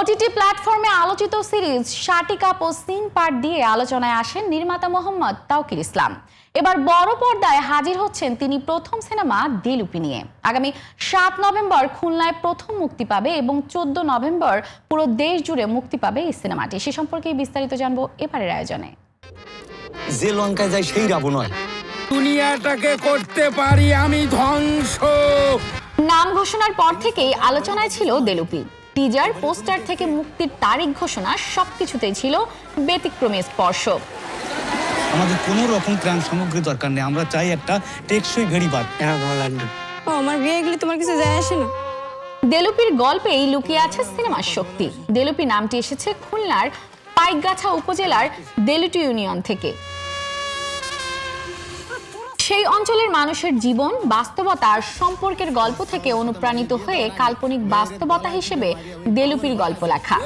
OTT প্ল্যাটফর্মে আলোচিত series শাটিকা ও সিন পার্ট দিয়ে আলোচনায় আসেন নির্মাতা মোহাম্মদ তাওকির ইসলাম। এবার বড় পর্দায় হাজির হচ্ছেন তিনি প্রথম সিনেমা দিলুপি নিয়ে। আগামী সাত নভেম্বর খুলনায় প্রথম মুক্তি পাবে এবং চোদ্দ নভেম্বর পুরো দেশ জুড়ে মুক্তি পাবে এই সিনেমাটি। সে সম্পর্কে বিস্তারিত জানব এবারের আয়োজনে। যে লঙ্কায় যায় সেই রাবণ নয় দুনিয়াটাকে করতে পারি আমি ধ্বংস। নাম ঘোষণার পর থেকেই আলোচনায় ছিল দেলুপি। টিজার পোস্টার থেকে মুক্তির তারিখ ঘোষণা সবকিছুতেই ছিল ব্যতিক্রমী স্পর্শ। আমাদের কোনো রকম ত্রাণ সামগ্রী দরকার নেই আমরা চাই একটা টেকসই ভেড়ি বাদ। হ্যাঁ ভালো লাগল ও আমার বিয়ে গেলে তোমার কিছু যায় আসে না? দেলুপির গল্পেই লুকিয়ে আছে সিনেমার শক্তি। দেলুপি নামটি এসেছে খুলনার পাইকগাছা উপজেলার দেলুটি ইউনিয়ন থেকে। সেই অঞ্চলের মানুষের জীবন বাস্তবতা আর সম্পর্কের গল্প থেকে অনুপ্রাণিত হয়ে কাল্পনিক বাস্তবতা হিসেবে দেলুপির গল্প লেখা।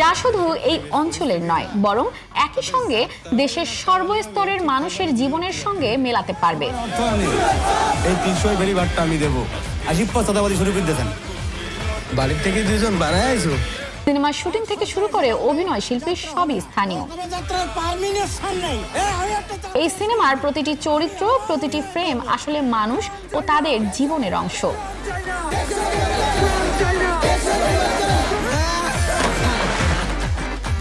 যা শুধু এই অঞ্চলের নয় বরং একই সঙ্গে দেশের সর্বস্তরের মানুষের জীবনের সঙ্গে মেলাতে পারবে। এই তিনশো আমি দেবো। আজিব পচাদাবাদি শুরু করে দিয়েছেন। বাড়ির থেকে দুজন বানায় আইছো? সিনেমার শুটিং থেকে শুরু করে অভিনয় শিল্পী সবই স্থানীয়। এই সিনেমার প্রতিটি চরিত্র, প্রতিটি ফ্রেম আসলে মানুষ ও তাদের জীবনের অংশ।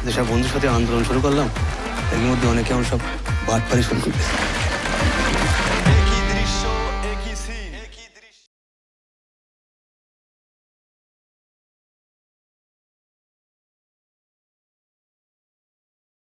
যেসব বন্ধুর সাথে আন্দোলন শুরু করলাম, এর মধ্যে অনেকে আমার সব বাটপারি শুরু করবে